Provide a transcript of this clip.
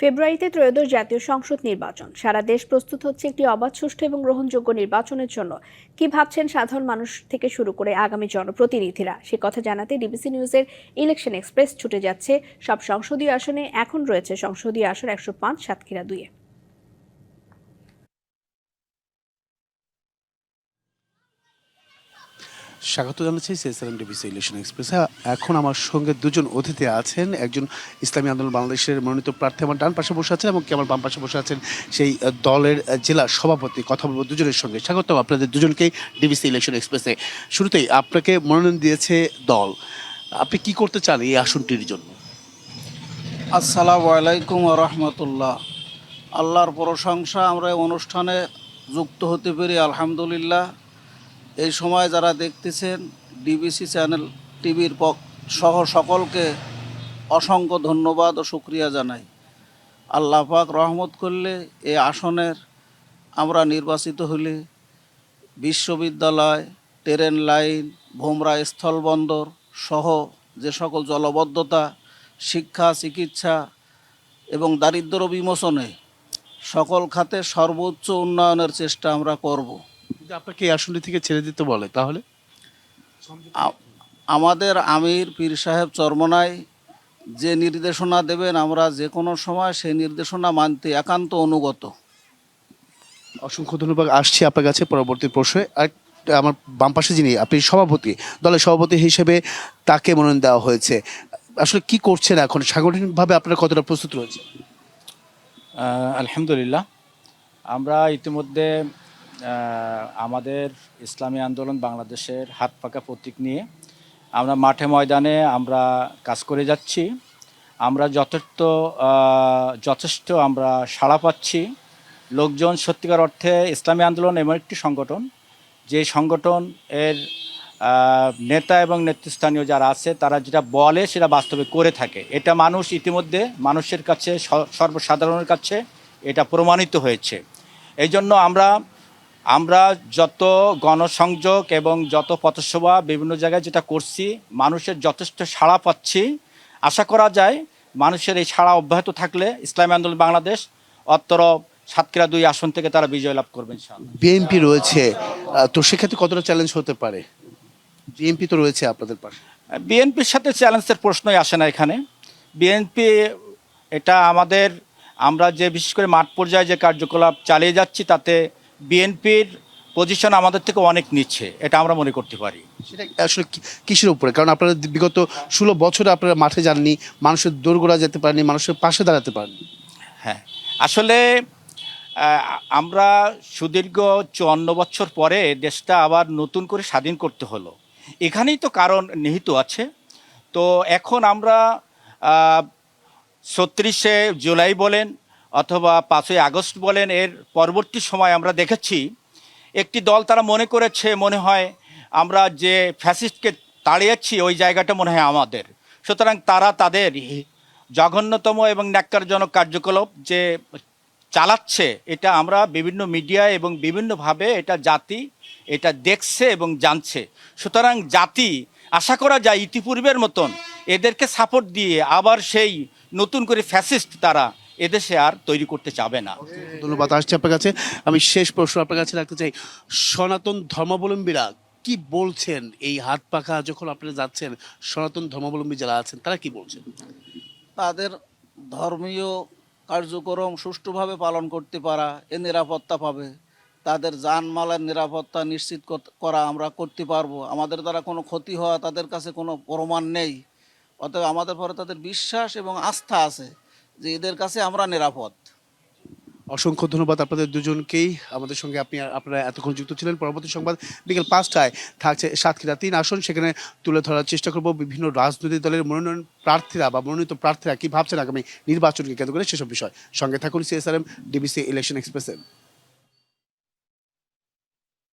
ফেব্রুয়ারিতে ত্রয়োদশ জাতীয় সংসদ নির্বাচন। সারা দেশ প্রস্তুত হচ্ছে একটি অবাধ, সুষ্ঠু এবং গ্রহণযোগ্য নির্বাচনের জন্য। কি ভাবছেন সাধারণ মানুষ থেকে শুরু করে আগামী জনপ্রতিনিধিরা? সে কথা জানাতে ডিবিসি নিউজের ইলেকশন এক্সপ্রেস ছুটে যাচ্ছে। সব সংসদীয় আসনে এখন রয়েছে সংসদীয় আসন একশো পাঁচ, সাতক্ষীরা দুইয়ে। স্বাগত জানাচ্ছি সিএসএলএম ডিবিসি ইলেকশন এক্সপ্রেসে এখন আমার সঙ্গে দুজন অতিথি আছেন, একজন ইসলামী আন্দোলন বাংলাদেশের মনোনীত প্রার্থী আমার ডান পাশে বসে আছেন এবং কি আমার বাম পাশে বসে আছেন সেই দলের জেলা সভাপতি, কথা বলব দুজনের সঙ্গে। স্বাগত আপনাদের দুজনকেই ডিবিসি ইলেকশন এক্সপ্রেসে শুরুতেই আপনাকে মনোনয়ন দিয়েছে দল। আপনি কি করতে চান এই আসনটির জন্য? আসসালামু আলাইকুম রহমতুল্লাহ। আল্লাহর প্রশংসা, আমরা অনুষ্ঠানে যুক্ত হতে পেরে আলহামদুলিল্লাহ। এই সময় যারা দেখতেছেন ডিবিসি চ্যানেল টিভির সহ সকলকে অসংখ্য ধন্যবাদ ও শুক্রিয়া জানাই। আল্লাহ পাক রহমত করলে এই আসনের আমরা নির্বাচিত হলে বিশ্ববিদ্যালয়, ট্রেন লাইন, ভোমরা স্থলবন্দর সহ যে সকল জলবদ্ধতা, শিক্ষা, চিকিৎসা এবং দারিদ্র বিমোচনে সকল খাতে সর্বোচ্চ উন্নয়নের চেষ্টা আমরা করব। যদি আপনাকে এই আসনটি থেকে ছেড়ে দিতে বলে তাহলে? আমাদের আমির পীর সাহেব চরমনায় যে নির্দেশনা দেবেন আমরা যে কোনো সময় সেই নির্দেশনা মানতে একান্ত অনুগত। অসংখ্য ধন্যবাদ আসছি আপনার কাছে পরবর্তী প্রশ্নে। আর আমার বাম পাশে যিনি আপনি সভাপতি দলের সভাপতি হিসেবে তাকে মনোনয়ন দেওয়া হয়েছে। আসলে কি করছেন এখন? সাংগঠনিকভাবে আপনার কতটা প্রস্তুত রয়েছে? আলহামদুলিল্লাহ। আমরা ইতিমধ্যে আমাদের ইসলামী আন্দোলন বাংলাদেশের হাত পাকা প্রতীক নিয়ে আমরা মাঠে ময়দানে আমরা কাজ করে যাচ্ছি। আমরা যথেষ্ট যথেষ্ট আমরা সাড়া পাচ্ছি। লোকজন সত্যিকার অর্থে ইসলামী আন্দোলন এমন একটি সংগঠন, যে সংগঠন এর নেতা এবং নেতৃস্থানীয় যারা আছে, তারা যেটা বলে সেটা বাস্তবে করে থাকে। এটা মানুষ ইতিমধ্যে মানুষের কাছে সর্বসাধারণের কাছে এটা প্রমাণিত হয়েছে। এই জন্য আমরা আমরা যত গণসংযোগ এবং যত পথসভা বিভিন্ন জায়গায় যেটা করছি মানুষের যথেষ্ট সাড়া পাচ্ছি। আশা করা যায় মানুষের এই সাড়া অব্যাহত থাকলে ইসলামী আন্দোলন বাংলাদেশ অত্তর সাতক্ষীরা দুই আসন থেকে তারা বিজয় লাভ করবে ইনশাআল্লাহ। বিএনপি রয়েছে। তো সেক্ষেত্রে কতটা চ্যালেঞ্জ হতে পারে? বিএনপি তো রয়েছে আপনাদের পাশে। বিএনপির সাথে চ্যালেঞ্জের প্রশ্নই আসে না এখানে। বিএনপি এটা আমাদের আমরা যে বিশেষ করে মাঠ পর্যায়ে যে কার্যকলাপ চালিয়ে যাচ্ছি তাতে বিএনপির পজিশন আমাদের থেকে অনেক নিচ্ছে এটা আমরা মনে করতে পারি। সেটা আসলে কিসের উপরে? কারণ আপনারা বিগত ষোলো বছরে আপনারা মাঠে যাননি মানুষের দোরগোড়া যেতে পারেননি মানুষের পাশে দাঁড়াতে পারেননি। হ্যাঁ আসলে আমরা সুদীর্ঘ চুয়ান্ন বছর পরে দেশটা আবার নতুন করে স্বাধীন করতে হলো। এখানেই তো কারণ নিহিত আছে। তো এখন আমরা ছত্রিশে জুলাই বলেন অথবা পাঁচই আগস্ট বলেন, এর পরবর্তী সময় আমরা দেখেছি, একটি দল তারা মনে করেছে, মনে হয় আমরা যে ফ্যাসিস্টকে তাড়িয়েছি, ওই জায়গাটা মনে হয় আমাদের। সুতরাং তারা তাদের জঘন্যতম এবং ন্যাক্কারজনক কার্যকলাপ যে চালাচ্ছে, এটা আমরা বিভিন্ন মিডিয়া এবং বিভিন্নভাবে এটা জাতি এটা দেখছে এবং জানছে। সুতরাং জাতি, আশা করা যায় ইতিপূর্বের মতন এদেরকে সাপোর্ট দিয়ে আবার সেই নতুন করে ফ্যাসিস্ট তারা এদেশে আর তৈরি করতে চাবে না। ধন্যবাদ আসছে আপনার কাছে। আমি শেষ প্রশ্ন আপনার কাছে রাখতে চাই। সনাতন ধর্মাবলম্বীরা কি বলছেন এই হাত পাখা যখন আপনারা যাচ্ছেন সনাতন ধর্মাবলম্বী যারা আছেন তারা কি বলছেন? তাদের ধর্মীয় কার্যক্রম সুষ্ঠুভাবে পালন করতে পারা এ নিরাপত্তা পাবে। তাদের জানমালের নিরাপত্তা নিশ্চিত করা আমরা করতে পারব। আমাদের দ্বারা কোনো ক্ষতি হওয়া তাদের কাছে কোনো প্রমাণ নেই। অতএব আমাদের পরে তাদের বিশ্বাস এবং আস্থা আছে। যে এদের কাছে আমরা নিরাপদ। অসংখ্য ধন্যবাদ আপনাদের দুজনকেই। আমাদের সঙ্গে আপনি, আপনারা এতক্ষণ যুক্ত ছিলেন। পরবর্তী সংবাদ বিকেল পাঁচটায় থাকছে সাতক্ষীরা তিন আসন। সেখানে তুলে ধরার চেষ্টা করব বিভিন্ন রাজনৈতিক দলের মনোনয়ন প্রার্থীরা বা মনোনীত প্রার্থীরা কী ভাবছেন আগামী নির্বাচনকে কেন্দ্র করে সেসব বিষয়। সঙ্গে থাকুন সিএসআরএম ডিবিসি ইলেকশন এক্সপ্রেসে